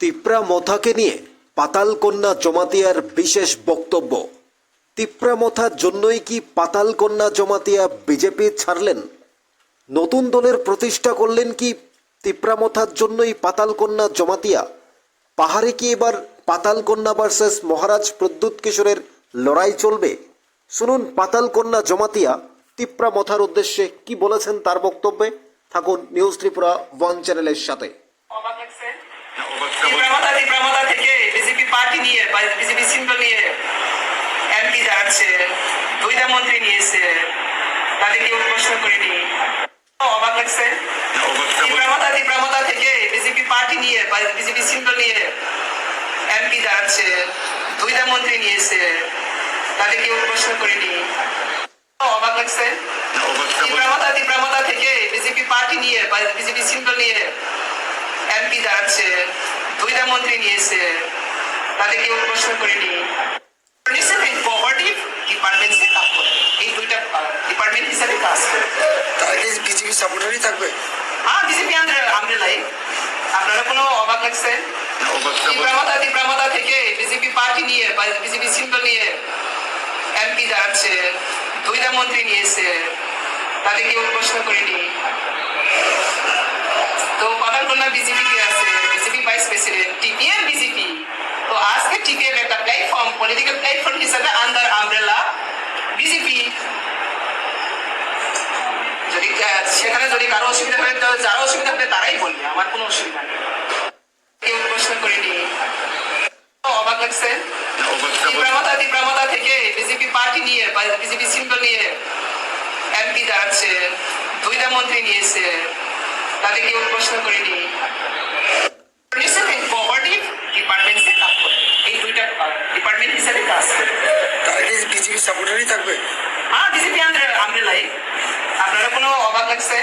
তিপ্রা মথাকে নিয়ে পাতালকন্যা জমাতিয়ার বিশেষ বক্তব্য। তিপ্রা মথার জন্যই কি পাতালকন্যা জমাতিয়া বিজেপি ছাড়লেন? নতুন দলের প্রতিষ্ঠা করলেন কি তিপ্রা মথার জন্যই পাতালকন্যা জমাতিয়া? পাহাড়ে কি এবার পাতালকন্যা ভার্সেস মহারাজ প্রদ্যুৎ কিশোরের লড়াই চলবে? শুনুন, পাতালকন্যা জমাতিয়া তিপ্রা মথার উদ্দেশ্যে কি বলেছেন তার বক্তব্যে? থাকুন নিউজ ত্রিপুরা ওয়ান চ্যানেলের সাথে। তীব্রমতা তীব্রমতা থেকে বিজেপি পার্টি নিয়ে বিজেপি সিম্বল নিয়ে এমপি যাচ্ছে মন্ত্রী নিয়েছে, তাদের কেউ প্রশ্ন করিনি। অবাক লাগছে? অবাক লাগছে? তীব্রমতা তীব্রমতা থেকে বিজেপি পার্টি নিয়ে বিজেপি সিম্বল নিয়ে এমপি দুইটা মন্ত্রী নিয়েছে তাদের কেউ প্রশ্ন করিনি কোঅপারেটিভ কাজ করে। এই দুইটা ডিপার্টমেন্ট হিসাবে কাজ করে। তারা কি বিজেপি সাপোর্টারই থাকবে? হ্যাঁ বিজেপি আমরেলাই আপনারা কোনো অবাক লাগছে? তীব্রমতা তীব্রমতা থেকে বিজেপি পার্টি নিয়ে বা বিজেপি সিম্বল নিয়ে এমপি যাচ্ছে দুইটা মন্ত্রী নিয়েছে তাদের কেউ প্রশ্ন করিনি তো পাতালকন্যা বিজেপি কে আছে BJP vice president TPM BJP তো আজকে টিপিএম একটা প্ল্যাটফর্ম পলিটিক্যাল প্ল্যাটফর্ম হিসাবে আন্ডার আমব্রেলা বিজেপি যদি আহ, সেখানে যদি কারও অসুবিধা হয় তো হবে তারাই বলবে আমার কোনো অসুবিধা নেই। কেউ প্রশ্ন করিনি। অবাক লাগছে। অবাক তীব্রমতা তীব্রমতা থেকে বিজেপি পার্টি নিয়ে বিজেপি সিম্বল নিয়ে এমপি দুইটা মন্ত্রী নিয়েছে তাদের কেউ প্রশ্ন করিনি। কোঅপারেটিভ ডিপার্টমেন্ট কাজ করে এই দুইটা ডিপার্টমেন্ট হিসাবে কাজ করে। বিজেপি সাপোর্টারই থাকবে? হ্যাঁ বিজেপি আমরেলাই আপনারা কোনো অবাক লাগছে?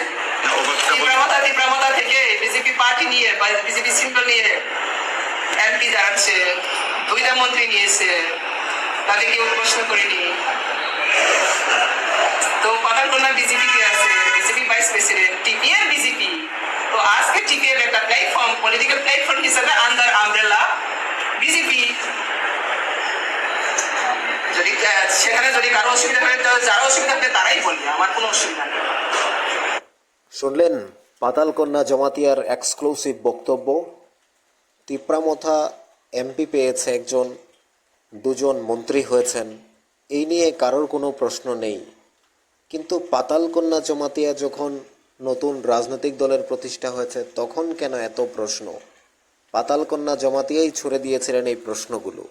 তো আজকে টিপিএম একটা প্ল্যাটফর্ম পলিটিক্যাল প্ল্যাটফর্ম হিসাবে বিজেপি। যদি সেখানে যদি কারও অসুবিধা হয় তো যারা অসুবিধা হবে তারাই বলবে, আমার কোনো অসুবিধা নেই। শুনলেন পাতালকন্যা জমাতিয়ার এক্সক্লুসিভ বক্তব্য? তিপ্রামথা এমপি পেয়েছে একজন, দুজন মন্ত্রী হয়েছেন। এই নিয়ে কারোর কোনো প্রশ্ন নেই। কিন্তু পাতালকন্যা জমাতিয়া যখন নতুন রাজনৈতিক দলের প্রতিষ্ঠা হয়েছে, তখন কেন এত প্রশ্ন? পাতালকন্যা জমাতিয়াই ছুড়ে দিয়েছিলেন এই প্রশ্নগুলো।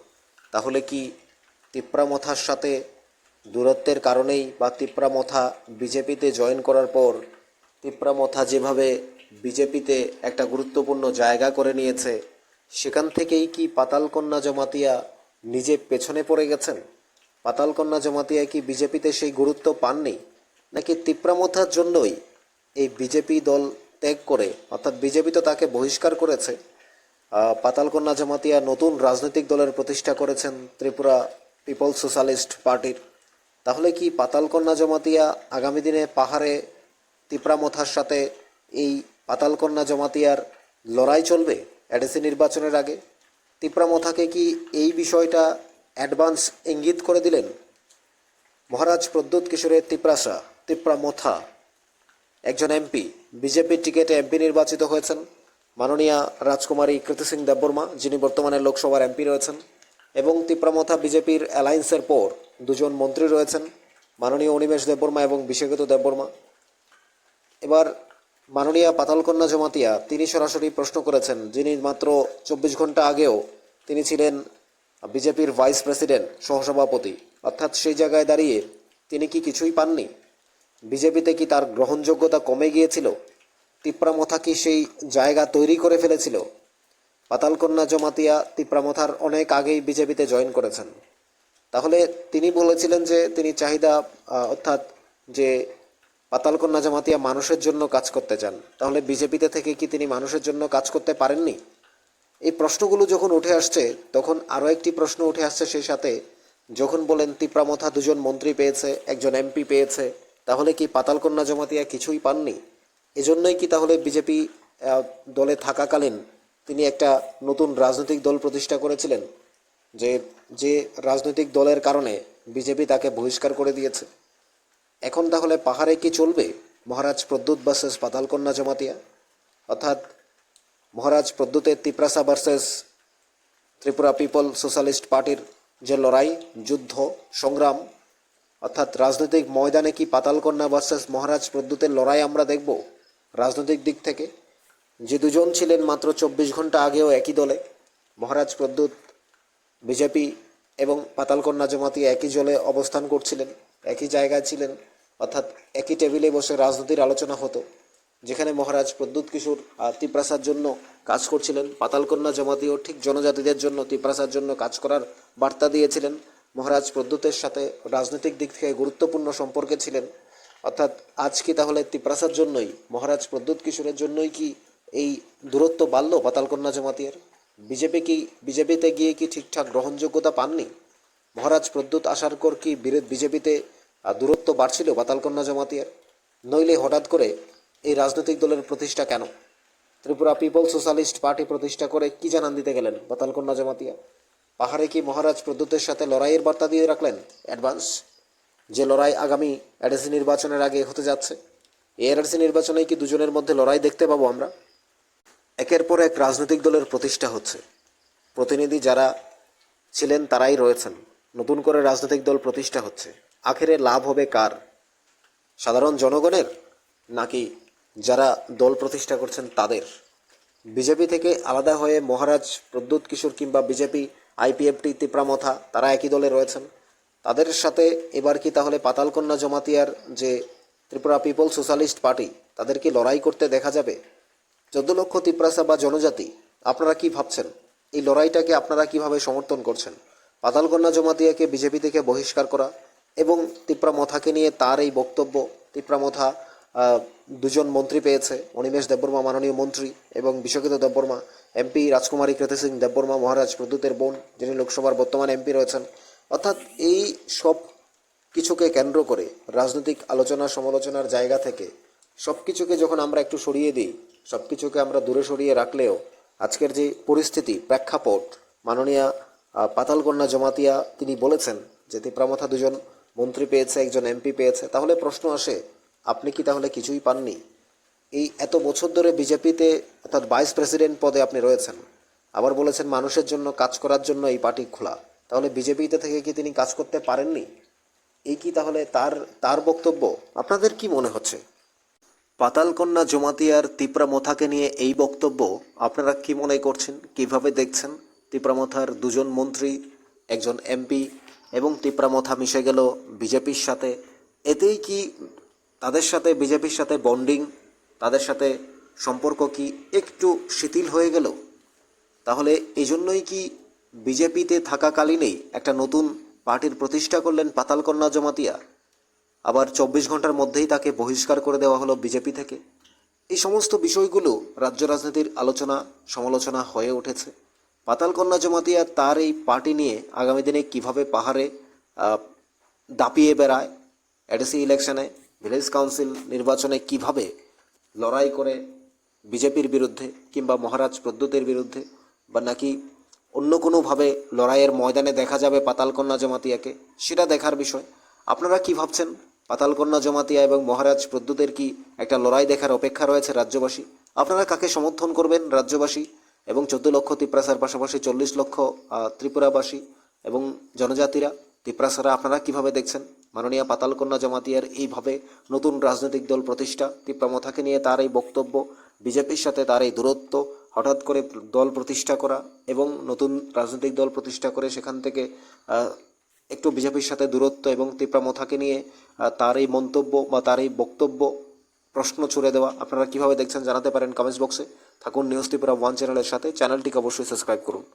তাহলে কি তিপ্রামথার সাথে দূরত্বের কারণেই বা তিপ্রামথা বিজেপিতে জয়েন করার পর তিপ্রামথা যেভাবে বিজেপিতে একটা গুরুত্বপূর্ণ জায়গা করে নিয়েছে, সেখান থেকেই কি পাতালকন্যা জমাতিয়া নিজে পেছনে পড়ে গেছেন? পাতালকন্যা জমাতিয়া কি বিজেপিতে সেই গুরুত্ব পাননি? নাকি তিপ্রামথার জন্যই এই বিজেপি দল ত্যাগ করে, অর্থাৎ বিজেপি তো তাকে বহিষ্কার করেছে পাতালকন্যা জমাতিয়া নতুন রাজনৈতিক দলের প্রতিষ্ঠা করেছেন ত্রিপুরা পিপলস সোশ্যালিস্ট পার্টির। তাহলে কি পাতালকন্যা জমাতিয়া আগামী দিনে পাহাড়ে তিপ্রামথার সাথে এই পাতালকন্যা জমাতিয়ার লড়াই চলবে এডিসি নির্বাচনের আগে। তিপ্রামথাকে কি এই বিষয়টা অ্যাডভান্স ইঙ্গিত করে দিলেন? মহারাজ প্রদ্যুৎ কিশোরের তিপ্রাসা, তিপ্রামথা। একজন এমপি, বিজেপির টিকিটে এমপি নির্বাচিত হয়েছেন। মাননীয়া রাজকুমারী কৃতি সিং দেববর্মা, যিনি বর্তমানে লোকসভার এমপি রয়েছেন। এবং তিপ্রামথা বিজেপির অ্যালায়েন্সের পর দুজন মন্ত্রী রয়েছেন। মাননীয় অনিমেষ দেববর্মা এবং বিশেষত দেববর্মা। এবার মাননীয়া পাতালকন্যা জমাতিয়া তিনি সরাসরি প্রশ্ন করেছেন, যিনি মাত্র চব্বিশ ঘণ্টা আগেও তিনি ছিলেন বিজেপির ভাইস প্রেসিডেন্ট, সহসভাপতি। অর্থাৎ সেই জায়গায় দাঁড়িয়ে তিনি কি কিছুই পাননি? বিজেপিতে কি তার গ্রহণযোগ্যতা কমে গিয়েছিল? তিপ্রামথা কি সেই জায়গা তৈরি করে ফেলেছিল? পাতালকন্যা জমাতিয়া তিপ্রামথার অনেক আগেই বিজেপিতে জয়েন করেছেন। তাহলে তিনি বলেছিলেন যে তিনি চাহিদা অর্থাৎ যে পাতালকন্যা জামাতিয়া মানুষের জন্য কাজ করতে চান, তাহলে বিজেপিতে থেকে কি তিনি মানুষের জন্য কাজ করতে পারেননি? এই প্রশ্নগুলো যখন উঠে আসছে, তখন আরও একটি প্রশ্ন উঠে আসছে সেই সাথে, যখন বলেন তিপ্রামথা দুজন মন্ত্রী পেয়েছে, একজন এমপি পেয়েছে, তাহলে কি পাতালকন্যা জমাতিয়া কিছুই পাননি? এজন্যই কি তাহলে বিজেপি দলে থাকাকালীন তিনি একটা নতুন রাজনৈতিক দল প্রতিষ্ঠা করেছিলেন, যে যে রাজনৈতিক দলের কারণে বিজেপি তাকে বহিষ্কার করে দিয়েছে? এখন তাহলে পাহাড়ে কি চলবে? মহারাজ প্রদ্যুৎ ভার্সেস পাতালকন্যা জমাতিয়া? অর্থাৎ Maharaj প্রদ্যুতের Tiprasa versus Tripura People Socialist পার্টির যে লড়াই, যুদ্ধ, সংগ্রাম, অর্থাৎ রাজনৈতিক ময়দানে কি পাতালকন্যা ভার্সেস মহারাজ প্রদ্যুতের লড়াই আমরা দেখব রাজনৈতিক দিক থেকে? যে দুজন ছিলেন মাত্র চব্বিশ ঘণ্টা আগেও একই দলে, মহারাজ প্রদ্যুৎ, বিজেপি এবং পাতালকন্যা জমাতি একই জলে অবস্থান করছিলেন, একই জায়গায় ছিলেন। অর্থাৎ একই টেবিলে বসে রাজনীতির আলোচনা হতো, যেখানে মহারাজ প্রদ্যুৎ কিশোর তিপ্রাসার জন্য কাজ করছিলেন। পাতালকন্যা জমাতিও ঠিক জনজাতিদের জন্য তিপ্রাসার জন্য কাজ করার বার্তা দিয়েছিলেন। মহারাজ প্রদ্যুতের সাথে রাজনৈতিক দিক থেকে গুরুত্বপূর্ণ সম্পর্কে ছিলেন। অর্থাৎ আজ কি তাহলে তিপ্রাসার জন্যই, মহারাজ প্রদ্যুৎ কিশোরের জন্যই কি এই দূরত্ব বাড়লো পাতালকন্যা জমাতির বিজেপি কি, বিজেপিতে গিয়ে কি ঠিকঠাক গ্রহণযোগ্যতা পাননি? মহারাজ প্রদ্যুৎ আসার পর কি বিরে- বিজেপিতে দূরত্ব বাড়ছিল পাতালকন্যা জমাতিয়ার। নইলে হঠাৎ করে এই রাজনৈতিক দলের প্রতিষ্ঠা কেন? ত্রিপুরা পিপল সোশ্যালিস্ট পার্টি প্রতিষ্ঠা করে কি জানান দিতে গেলেন পাতালকন্যা জমাতিয়া? পাহাড়ে কি মহারাজ প্রদ্যুতের সাথে লড়াইয়ের বার্তা দিয়ে রাখলেন অ্যাডভান্স? যে লড়াই আগামী এডএসি নির্বাচনের আগে হতে যাচ্ছে এডএসি নির্বাচনে কি দুজনের মধ্যে লড়াই দেখতে পাবো আমরা? একের পর এক রাজনৈতিক দলের প্রতিষ্ঠা হচ্ছে। প্রতিনিধি যারা ছিলেন তারাই রয়েছেন। নতুন করে রাজনৈতিক দল প্রতিষ্ঠা হচ্ছে। আখেরে লাভ হবে কার? সাধারণ জনগণের? নাকি যারা দল প্রতিষ্ঠা করছেন তাদের? বিজেপি থেকে আলাদা হয়ে মহারাজ প্রদ্যুৎ কিশোর কিংবা বিজেপি, আইপিএফটি, তিপ্রামথা, তারা একই দলে রয়েছেন। তাদের সাথে এবার কি তাহলে পাতালকন্যা জমাতিয়ার যে ত্রিপুরা পিপল সোশ্যালিস্ট পার্টি, তাদের কি লড়াই করতে দেখা যাবে? চোদ্দ লক্ষ তিপ্রাসা বা জনজাতি, আপনারা কি ভাবছেন? এই লড়াইটাকে আপনারা কীভাবে সমর্থন করছেন? পাতালকন্যা জমাতিয়াকে বিজেপি থেকে বহিষ্কার করা এবং তিপ্রামথাকে নিয়ে তার এই বক্তব্য, তিপ্রামথা দুজন মন্ত্রী পেয়েছে অনিমেষ দেববর্মা, মাননীয় মন্ত্রী, এবং বিশ্বকিত দেববর্মা, এমপি রাজকুমারী কৃতি সিং দেববর্মা, মহারাজ প্রদ্যুতের বোন, যিনি লোকসভার বর্তমান এমপি রয়েছেন। অর্থাৎ এই সব কিছুকে কেন্দ্র করে রাজনৈতিক আলোচনা, সমালোচনার জায়গা থেকে সব কিছুকে যখন আমরা একটু সরিয়ে দিই সব কিছুকে আমরা দূরে সরিয়ে রাখলেও আজকের যে পরিস্থিতি, প্রেক্ষাপট, মাননীয়া পাতালকন্যা জমাতিয়া তিনি বলেছেন যে তিপ্রামথা দুজন মন্ত্রী পেয়েছে, একজন এমপি পেয়েছে, তাহলে প্রশ্ন আসে, আপনি কি তাহলে কিছুই পাননি? এই এত বছর ধরে বিজেপিতে অর্থাৎ ভাইস প্রেসিডেন্ট পদে আপনি রয়েছেন, আবার বলেছেন মানুষের জন্য, কাজ করার জন্য এই পার্টি খোলা, তাহলে বিজেপিতে থেকে কি তিনি কাজ করতে পারেননি? এই কি তাহলে তার তার বক্তব্য? আপনাদের কি মনে হচ্ছে? পাতালকন্যা জমাতিয়ার তিপ্রামথাকে নিয়ে এই বক্তব্য আপনারা কি মনে করছেন? কীভাবে দেখছেন? তিপ্রামথার দুজন মন্ত্রী, একজন এমপি এবং তিপ্রামথা মিশে গেল বিজেপির সাথে। এতেই কি তাদের সাথে, বিজেপির সাথে বন্ডিং তাদের সাথে সম্পর্ক কি একটু শিথিল হয়ে গেল? তাহলে এই জন্যই কি বিজেপিতে থাকাকালীনই একটা নতুন পার্টির প্রতিষ্ঠা করলেন পাতালকন্যা জমাতিয়া? আবার চব্বিশ ঘণ্টার মধ্যেই তাকে বহিষ্কার করে দেওয়া হলো বিজেপি থেকে? এই সমস্ত বিষয়গুলো রাজ্য রাজনীতির আলোচনা সমালোচনা হয়ে উঠেছে। পাতালকন্যা জমাতিয়া তার এই পার্টি নিয়ে আগামী দিনে কীভাবে পাহাড়ে দাপিয়ে বেড়ায়, এডিসি ইলেকশনে, ভিলেজ কাউন্সিল নির্বাচনে কীভাবে লড়াই করে বিজেপির বিরুদ্ধে কিংবা মহারাজ প্রদ্যুতের বিরুদ্ধে, বা নাকি অন্য কোনোভাবে লড়াইয়ের ময়দানে দেখা যাবে পাতালকন্যা জমাতিয়াকে, সেটা দেখার বিষয়। আপনারা কি ভাবছেন? পাতালকন্যা জমাতিয়া এবং মহারাজ প্রদ্যুতের কি একটা লড়াই দেখার অপেক্ষা রয়েছে রাজ্যবাসী? আপনারা কাকে সমর্থন করবেন রাজ্যবাসী? এবং চোদ্দ লক্ষ তিপ্রাসার পাশাপাশি চল্লিশ লক্ষ ত্রিপুরাবাসী এবং জনজাতিরা। তিপ্রাসারা আপনারা কীভাবে দেখছেন? মাননীয় পাতালকন্যা জমাতিয়ার এইভাবে নতুন রাজনৈতিক দল প্রতিষ্ঠা তিপ্রামথাকে নিয়ে তার এই বক্তব্য, বিজেপির সাথে তার এই দূরত্ব, হঠাৎ করে দল প্রতিষ্ঠা করা এবং নতুন রাজনৈতিক দল প্রতিষ্ঠা করে সেখান থেকে একটু বিজেপির সাথে দূরত্ব এবং তিপ্রামথাকে নিয়ে তার এই মন্তব্য বা তার এই বক্তব্য প্রশ্ন ছুড়ে দেওয়া আপনারা কীভাবে দেখছেন জানাতে পারেন কমেন্টস বক্সে। থাকুন নিউজ ত্রিপুরা ওয়ান চ্যানেলের সাথে। চ্যানেলটিকে অবশ্যই সাবস্ক্রাইব করুন।